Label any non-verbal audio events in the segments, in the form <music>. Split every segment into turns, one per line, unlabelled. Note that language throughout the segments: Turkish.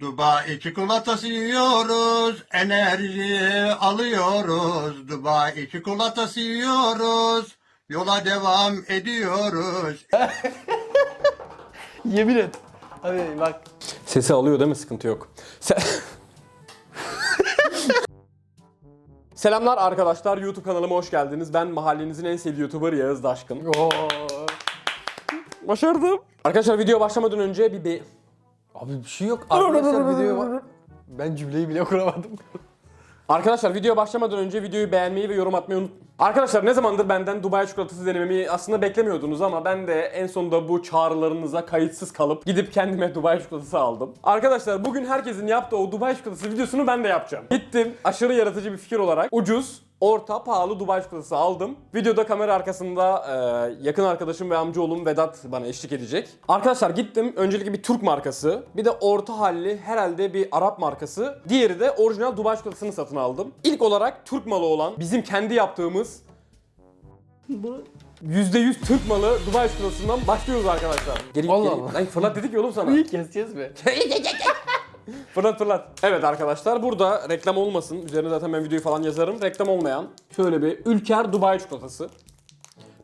Dubai çikolatası yiyoruz, enerji alıyoruz. Dubai çikolatası yiyoruz, yola devam ediyoruz. <laughs>
Yemin et. Hadi bak.
Sesi alıyor değil mi? Sıkıntı yok. Se- <laughs> Selamlar arkadaşlar. YouTube kanalıma hoş geldiniz. Ben mahallenizin en sevdiği YouTuber Yağız Daşkın.
Oo.
Başardım. Arkadaşlar video başlamadan önce bir be...
Abi bir şey yok. Arkadaşlar <laughs> videoya bak. Ben cümleyi bile kuramadım. <laughs>
Arkadaşlar video başlamadan önce videoyu beğenmeyi ve yorum atmayı unut... Arkadaşlar ne zamandır benden Dubai çikolatası denememi aslında beklemiyordunuz ama ben de en sonunda bu çağrılarınıza kayıtsız kalıp gidip kendime Dubai çikolatası aldım. Arkadaşlar bugün herkesin yaptığı o Dubai çikolatası videosunu ben de yapacağım. Gittim aşırı yaratıcı bir fikir olarak ucuz, orta, pahalı Dubai çikolatası aldım. Videoda kamera arkasında e, yakın arkadaşım ve amcaoğlum Vedat bana eşlik edecek. Arkadaşlar gittim öncelikle bir Türk markası, bir de orta halli herhalde bir Arap markası. Diğeri de orijinal Dubai çikolatasını satın aldım. İlk olarak Türk malı olan bizim kendi yaptığımız %100 Türk malı Dubai çikolatasından başlıyoruz arkadaşlar. Geri
Allah
geri.
Allah.
Lan fırlat dedik ya oğlum sana.
İyi keseceğiz mi? <laughs>
Fırlat fırlat. Evet arkadaşlar burada reklam olmasın. Üzerine zaten ben videoyu falan yazarım. Reklam olmayan şöyle bir Ülker Dubai çikolatası.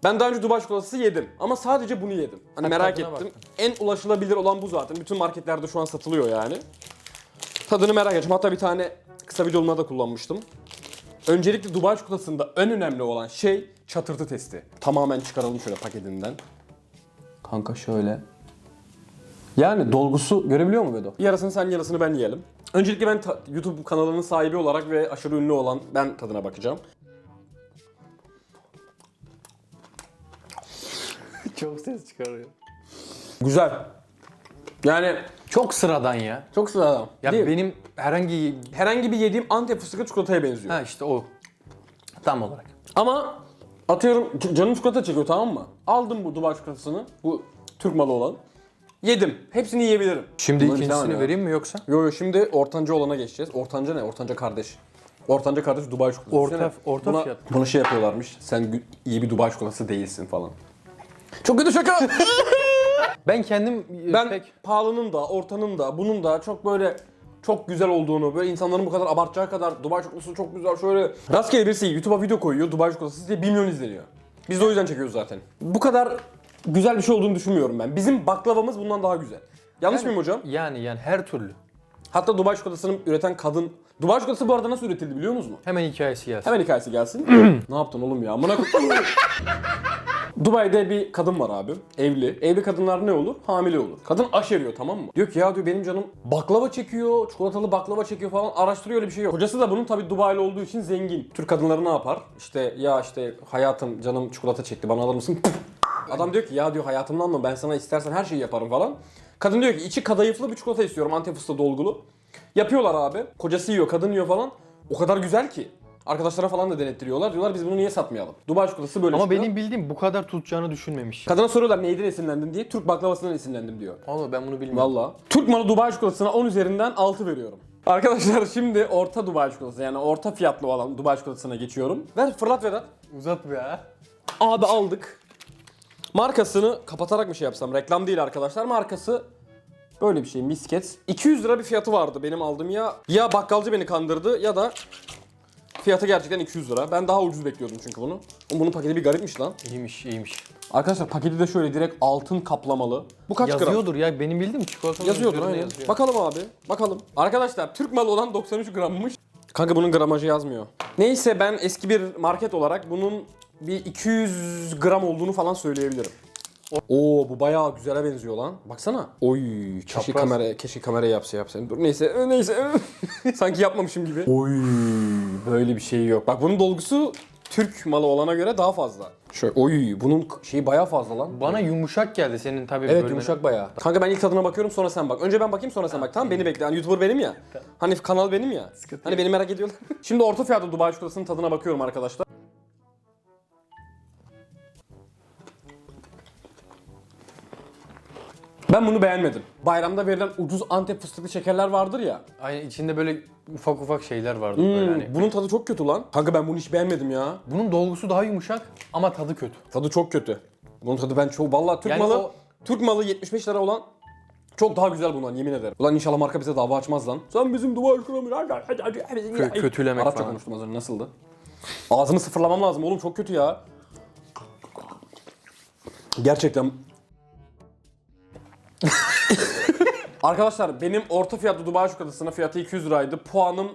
Ben daha önce Dubai çikolatası yedim ama sadece bunu yedim. Hani merak
tadına
ettim. En ulaşılabilir olan bu zaten. Bütün marketlerde şu an satılıyor yani. Tadını merak ettim. Hatta bir tane kısa videomda da kullanmıştım. Öncelikle Dubai çikolatasında en önemli olan şey çatırtı testi. Tamamen çıkaralım şöyle paketinden. Kanka şöyle. Yani dolgusu görebiliyor mu Bedo? Yarısını sen yarısını ben yiyelim. Öncelikle ben ta- YouTube kanalının sahibi olarak ve aşırı ünlü olan ben tadına bakacağım. <laughs>
Çok ses çıkarıyor.
Güzel. Yani
Çok sıradan ya.
çok sıradan.
Ya
Değil mi?
benim herhangi...
herhangi bir yediğim Antep fıstıklı çikolataya benziyor.
Ha işte o. Tam olarak.
Ama atıyorum c- canım çikolata çekiyor tamam mı? Aldım bu Dubai çikolatasını. Bu Türk malı olan. Yedim. Hepsini yiyebilirim.
Şimdi
Bunları bilemem
ikincisini vereyim mi yoksa?
Yo yo şimdi ortanca olana geçeceğiz. Ortanca ne? Ortanca kardeş. Ortanca kardeş Dubai çikolatası.
Orta-
Düşünsene,
orta
buna,
fiyat.
Buna şey yapıyorlarmış. Sen gü- iyi bir Dubai çikolatası değilsin falan. Çok kötü şaka. <laughs>
Ben kendim e,
ben
pek...
pahalının da, ortanın da, bunun da çok böyle çok güzel olduğunu, böyle insanların bu kadar abartacağı kadar Dubai çikolatası çok güzel şöyle rastgele birisi YouTube'a video koyuyor Dubai çikolatası diye 1 milyon izleniyor. Biz de o yüzden çekiyoruz zaten. Bu kadar güzel bir şey olduğunu düşünmüyorum ben. Bizim baklavamız bundan daha güzel. Yanlış mıyım hocam?
Yani yani her türlü.
Hatta Dubai çikolatasını üreten kadın... Dubai çikolatası bu arada nasıl üretildi biliyor musunuz?
Hemen hikayesi gelsin.
Hemen hikayesi gelsin. <clears throat> ne yaptın oğlum ya? Amına <laughs> Dubai'de bir kadın var abi. Evli. Evli kadınlar ne olur? Hamile olur. Kadın aş eriyor tamam mı? Diyor ki ya diyor benim canım baklava çekiyor, çikolatalı baklava çekiyor falan. Araştırıyor öyle bir şey yok. Kocası da bunun tabii Dubai'li olduğu için zengin. Türk kadınları ne yapar? İşte ya işte hayatım canım çikolata çekti bana alır mısın? <laughs> Adam diyor ki ya diyor hayatımdan mı ben sana istersen her şeyi yaparım falan. Kadın diyor ki içi kadayıflı bir çikolata istiyorum Antep fıstığı dolgulu. Yapıyorlar abi. Kocası yiyor, kadın yiyor falan. O kadar güzel ki. Arkadaşlara falan da denettiriyorlar. Diyorlar biz bunu niye satmayalım? Dubai çikolatası böyle
Ama
çıkıyor.
benim bildiğim bu kadar tutacağını düşünmemiş.
Kadına soruyorlar neyden esinlendin diye. Türk baklavasından esinlendim diyor.
Allah ben bunu bilmiyorum.
Valla. Türk malı Dubai çikolatasına 10 üzerinden 6 veriyorum. Arkadaşlar şimdi orta Dubai çikolatası yani orta fiyatlı olan Dubai çikolatasına geçiyorum. Ver fırlat Vedat.
Uzat be ya.
Abi aldık. Markasını kapatarak bir şey yapsam. Reklam değil arkadaşlar. Markası böyle bir şey. Misket. 200 lira bir fiyatı vardı benim aldığım ya. Ya bakkalcı beni kandırdı ya da fiyatı gerçekten 200 lira. Ben daha ucuz bekliyordum çünkü bunu. Oğlum bunun paketi bir garipmiş lan.
İyiymiş iyiymiş.
Arkadaşlar paketi de şöyle direkt altın kaplamalı. Bu kaç gram?
Yazıyordur ya benim bildiğim çikolata
Yazıyordur aynen. Bakalım abi. Bakalım. Arkadaşlar Türk malı olan 93 grammış. Kanka bunun gramajı yazmıyor. Neyse ben eski bir market olarak bunun bir 200 gram olduğunu falan söyleyebilirim. Oo bu bayağı güzele benziyor lan. Baksana. Oy keşke
Çapraz.
kamera keşke kamera yapsa yapsa. Dur neyse <laughs> neyse. <laughs> Sanki yapmamışım gibi. Oy böyle bir şey yok. Bak bunun dolgusu Türk malı olana göre daha fazla. Şöyle oy bunun şeyi bayağı fazla lan.
Bana yumuşak geldi senin tabii
Evet
bölmen-
yumuşak bayağı. Kanka ben ilk tadına bakıyorum sonra sen bak. Önce ben bakayım sonra sen bak. Tamam beni bekle. Hani YouTuber benim ya. Hani kanal benim ya. Hani beni merak ediyorlar. <laughs> Şimdi orta fiyatlı Dubai çikolatasının tadına bakıyorum arkadaşlar. Ben bunu beğenmedim. Bayramda verilen ucuz Antep fıstıklı şekerler vardır ya.
Aynen içinde böyle ufak ufak şeyler vardı böyle
Hmm,
hani.
bunun tadı çok kötü lan. Kanka ben bunu hiç beğenmedim ya.
Bunun dolgusu daha yumuşak ama tadı kötü.
Tadı çok kötü. Bunun tadı ben çok vallahi Türk
Yani
malı
o-
Türk malı 75 lira olan Çok daha güzel bundan yemin ederim. Ulan inşallah marka bize dava açmaz lan. Sen bizim Dubai kuramıyorsun.
Kö- kötülemek
Arapça
falan.
konuştum az önce nasıldı? Ağzımı sıfırlamam lazım oğlum çok kötü ya. Gerçekten. Arkadaşlar benim orta fiyatlı Dubai çikolatasına fiyatı 200 liraydı. Puanım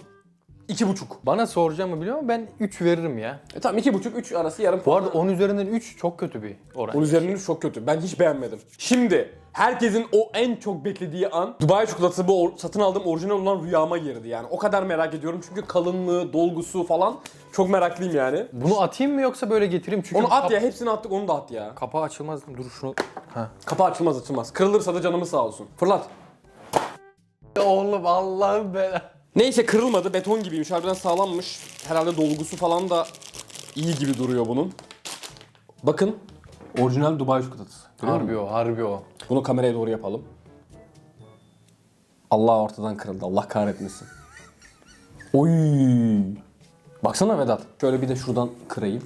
2,5.
Bana soracağım mı biliyor musun? Ben 3 veririm ya.
E tamam 2,5 3 arası yarım
Bu
puan.
arada 10 üzerinden 3 çok kötü bir oran.
Onun üzerinden çok kötü. Ben hiç beğenmedim. Şimdi herkesin o en çok beklediği an Dubai çikolatası bu or- satın aldığım orijinal olan rüyama girdi yani. O kadar merak ediyorum çünkü kalınlığı, dolgusu falan çok meraklıyım yani.
Bunu atayım mı yoksa böyle getireyim? Çünkü
Onu at
kap-
ya hepsini attık onu da at ya.
Kapağı açılmaz. Dur şunu. Ha.
Kapağı açılmaz açılmaz. Kırılırsa da canımız sağ olsun. Fırlat.
Oğlum Allah'ım be.
Neyse kırılmadı. Beton gibiymiş. Harbiden sağlammış. Herhalde dolgusu falan da iyi gibi duruyor bunun. Bakın. Orijinal Dubai çikolatası. Görüyor musun?
Harbi o, harbi o.
Bunu kameraya doğru yapalım. Allah ortadan kırıldı. Allah kahretmesin. Oy. Baksana Vedat. Şöyle bir de şuradan kırayım.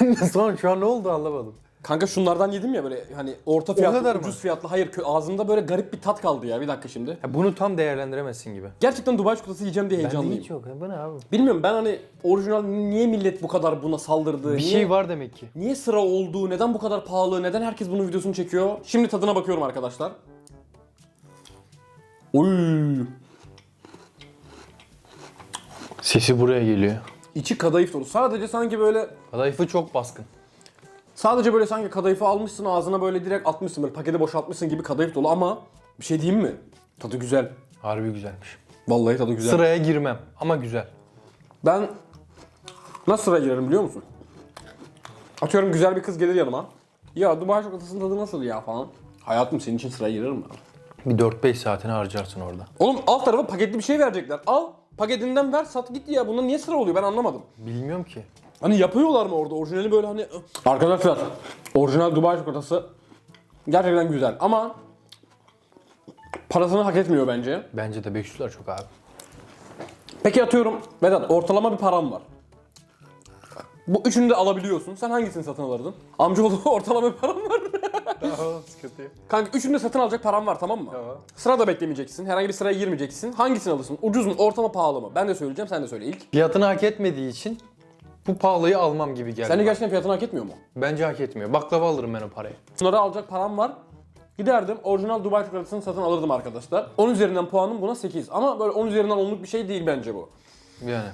<laughs>
Sonra şu an ne oldu anlamadım.
Kanka şunlardan yedim ya böyle hani orta fiyatlı,
kadar mı?
ucuz fiyatlı. Hayır kö- ağzımda böyle garip bir tat kaldı ya. Bir dakika şimdi.
Ya bunu tam değerlendiremezsin gibi.
Gerçekten Dubai çikolatası yiyeceğim diye heyecanlıyım.
yok. Bu ne abi?
Bilmiyorum ben hani orijinal niye millet bu kadar buna saldırdı?
Bir
niye,
şey var demek ki.
Niye sıra oldu? Neden bu kadar pahalı? Neden herkes bunun videosunu çekiyor? Şimdi tadına bakıyorum arkadaşlar. Oy.
Sesi buraya geliyor.
İçi kadayıf dolu. Sadece sanki böyle
Kadayıfı çok baskın.
Sadece böyle sanki kadayıfı almışsın ağzına böyle direkt atmışsın böyle paketi boşaltmışsın gibi kadayıf dolu ama bir şey diyeyim mi? Tadı güzel.
Harbi güzelmiş.
Vallahi tadı güzel.
Sıraya girmem ama güzel.
Ben nasıl sıraya girerim biliyor musun? Atıyorum güzel bir kız gelir yanıma. Ya Dubai çikolatasının tadı nasıl ya falan. Hayatım senin için sıraya girerim ben.
Bir 4-5 saatini harcarsın orada.
Oğlum alt tarafa paketli bir şey verecekler. Al paketinden ver sat git ya. Bunda niye sıra oluyor ben anlamadım.
Bilmiyorum ki.
Hani yapıyorlar mı orada orijinali böyle hani... Arkadaşlar orijinal Dubai çikolatası gerçekten güzel ama parasını hak etmiyor bence.
Bence de 500'ler çok abi.
Peki atıyorum Vedat ortalama bir param var. Bu üçünü de alabiliyorsun. Sen hangisini satın alırdın? Amcaoğlu <laughs> ortalama bir param var.
sıkıntı yok.
Kanka üçünü de satın alacak param var tamam mı?
Tamam.
Sırada beklemeyeceksin. Herhangi bir sıraya girmeyeceksin. Hangisini alırsın? Ucuz mu? Ortama pahalı mı? Ben de söyleyeceğim sen de söyle ilk.
Fiyatını hak etmediği için bu pahalıyı almam gibi geldi.
Sence
bana.
gerçekten fiyatını hak etmiyor mu?
Bence hak etmiyor. Baklava alırım ben o parayı.
Bunları alacak param var. Giderdim orijinal Dubai çikolatasını satın alırdım arkadaşlar. 10 üzerinden puanım buna 8. Ama böyle 10 üzerinden onluk bir şey değil bence bu.
Yani.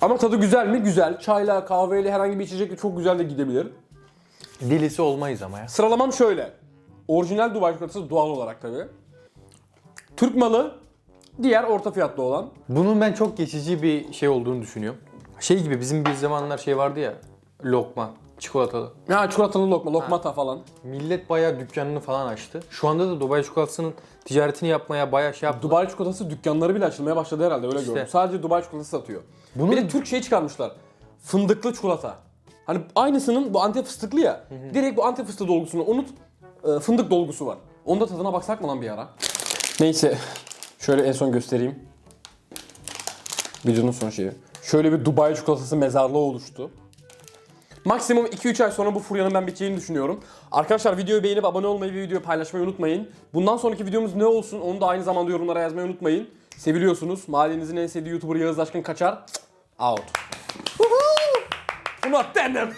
Ama tadı güzel mi? Güzel. Çayla, kahveyle herhangi bir içecekle çok güzel de gidebilir.
Delisi olmayız ama ya.
Sıralamam şöyle. Orijinal Dubai çikolatası doğal olarak tabii. Türk malı, diğer orta fiyatlı olan.
Bunun ben çok geçici bir şey olduğunu düşünüyorum. Şey gibi bizim bir zamanlar şey vardı ya. Lokma, çikolatalı.
Ya çikolatalı lokma, lokmata falan.
Millet bayağı dükkanını falan açtı. Şu anda da Dubai çikolatasının ticaretini yapmaya bayağı şey yaptı.
Dubai çikolatası dükkanları bile açılmaya başladı herhalde öyle
İşte.
gördüm. Sadece Dubai çikolatası satıyor.
Bunun-
Bir de Türk şey çıkarmışlar. Fındıklı çikolata. Hani aynısının bu antep fıstıklı ya. Direkt bu antep fıstığı dolgusunu unut. e, Fındık dolgusu var. Onda tadına baksak mı lan bir ara? Neyse. Şöyle en son göstereyim. Videonun son şeyi. Şöyle bir Dubai çikolatası mezarlığı oluştu. Maksimum 2-3 ay sonra bu furyanın ben biteceğini düşünüyorum. Arkadaşlar videoyu beğenip abone olmayı ve videoyu paylaşmayı unutmayın. Bundan sonraki videomuz ne olsun onu da aynı zamanda yorumlara yazmayı unutmayın. Seviliyorsunuz. Mahallenizin en sevdiği YouTuber Yağız Aşkın Kaçar. Out. Bunu at denem.